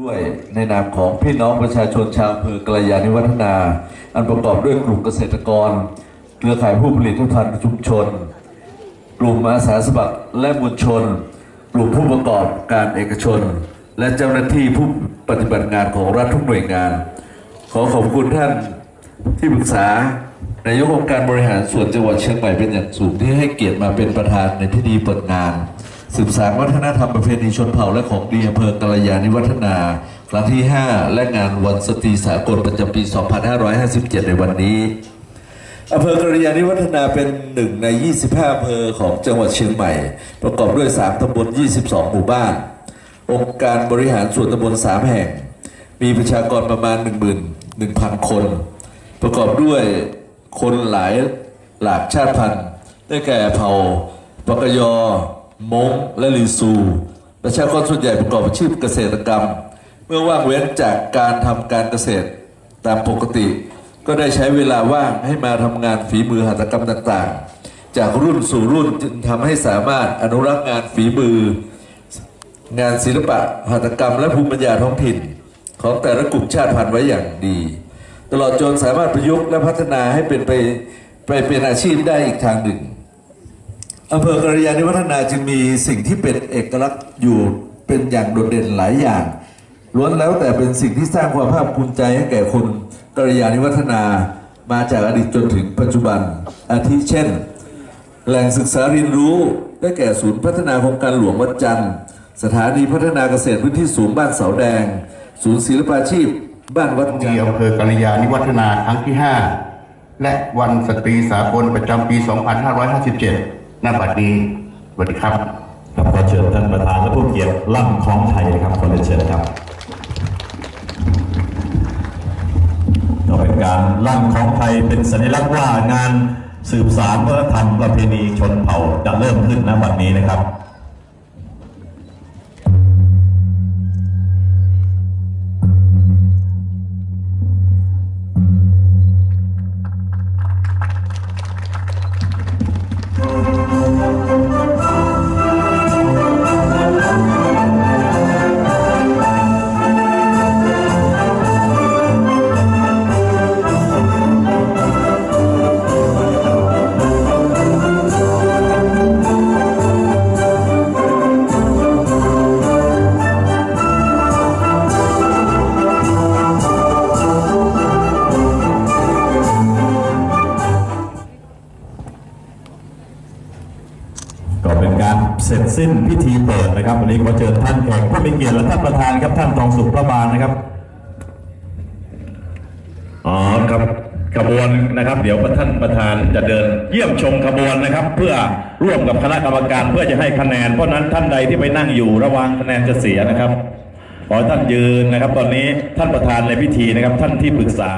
ด้วยในนามของพี่น้องประชาชนชาวอำเภอกระยาณิวัฒนา อันประกอบด้วยกลุ่มเกษตรกร เครือข่ายผู้ผลิตภัณฑ์ชุมชน กลุ่มอาสาสมัครและมวลชน กลุ่มผู้ประกอบการเอกชน และเจ้าหน้าที่ผู้ปฏิบัติงานของรัฐทุกหน่วยงาน ขอขอบคุณท่านที่ปรึกษานายกองค์การบริหารส่วนจังหวัดเชียงใหม่เป็นอย่างสูงที่ให้เกียรติมาเป็นประธานในพิธีเปิดงาน สืบสานวัฒนธรรมประเพณีชนเผ่าและของดีอำเภอกาลยาณิวัฒนา ครั้งที่ 5 และงานวันสตรีสากลประจำปี 2557 ในวันนี้อำเภอกระยาณิวัฒนาเป็นหนึ่งใน 25อำเภอของจังหวัดเชียงใหม่ ประกอบด้วย 3ตำบล 22 หมู่บ้าน องค์การบริหารส่วนตำบล 3 แห่ง มีประชากรประมาณ 11,000 คน ประกอบด้วยคนหลายหลากชาติพันธุ์ ได้แก่เผ่าปกยอ มงและลีซู ประชากรส่วนใหญ่ประกอบอาชีพเกษตรกรรม เมื่อว่างเว้นจากการทำการเกษตรตามปกติ ก็ได้ใช้เวลาว่างให้มาทำงานฝีมือหัตถกรรมต่างๆ จากรุ่นสู่รุ่นจึงทำให้สามารถอนุรักษ์งานฝีมือ งานศิลปะหัตถกรรม และภูมิปัญญาท้องถิ่น ของแต่ละกลุ่มชาติพันธุ์ไว้อย่างดี ตลอดจนสามารถประยุกต์และพัฒนาให้เป็นไปไปเป็นอาชีพได้อีกทางหนึ่ง อำเภอกระยาณิวัฒนาจึงมีสิ่งที่เป็นเอกลักษณ์อยู่เป็นอย่างโดดเด่นหลายอย่างล้วนแล้วแต่เป็นสิ่งที่สร้างความภาคภูมิใจให้แก่คนกระยาณิวัฒนามาจากอดีตจนถึงปัจจุบัน อาทิเช่น แหล่งศึกษาเรียนรู้ได้แก่ศูนย์พัฒนาโครงการหลวงวัดจันทร์ สถานีพัฒนาเกษตรพื้นที่สูงบ้านเสาแดง ศูนย์ศิลปาชีพ บ้านวัดจันทร์อำเภอกาลยานิวัฒนาครั้งที่ 5 และวันสตรีสากลประจำปี 2557 ณบัดนี้สวัสดีครับครับขอเชิญท่านประธานและผู้เกียรติล่ำคล้องไทยนะครับขอเรียนเชิญครับต่อเป็นการล่ำคล้องไทยเป็นสัญลักษณ์ว่างานสืบสานวัฒนธรรมประเพณีชนเผ่าจะเริ่มขึ้นณบัดนี้นะครับ รเสร็จสิ้นพิธีเปิดนะครับ วันนี้ขอเชิญท่านแขกผู้มีเกียรติและท่านประธานครับท่านทองสุขประบาลนะครับอ๋อครับขบวนนะครับ เดี๋ยวท่านประธานจะเดินเยี่ยมชมขบวนนะครับ เพื่อร่วมกับคณะกรรมการเพื่อจะให้คะแนน เพราะนั้นท่านใดที่ไปนั่งอยู่ระวังคะแนนจะเสียนะครับขอท่านยืนนะครับ ตอนนี้ท่านประธานในพิธีนะครับ ท่านที่ปรึกษา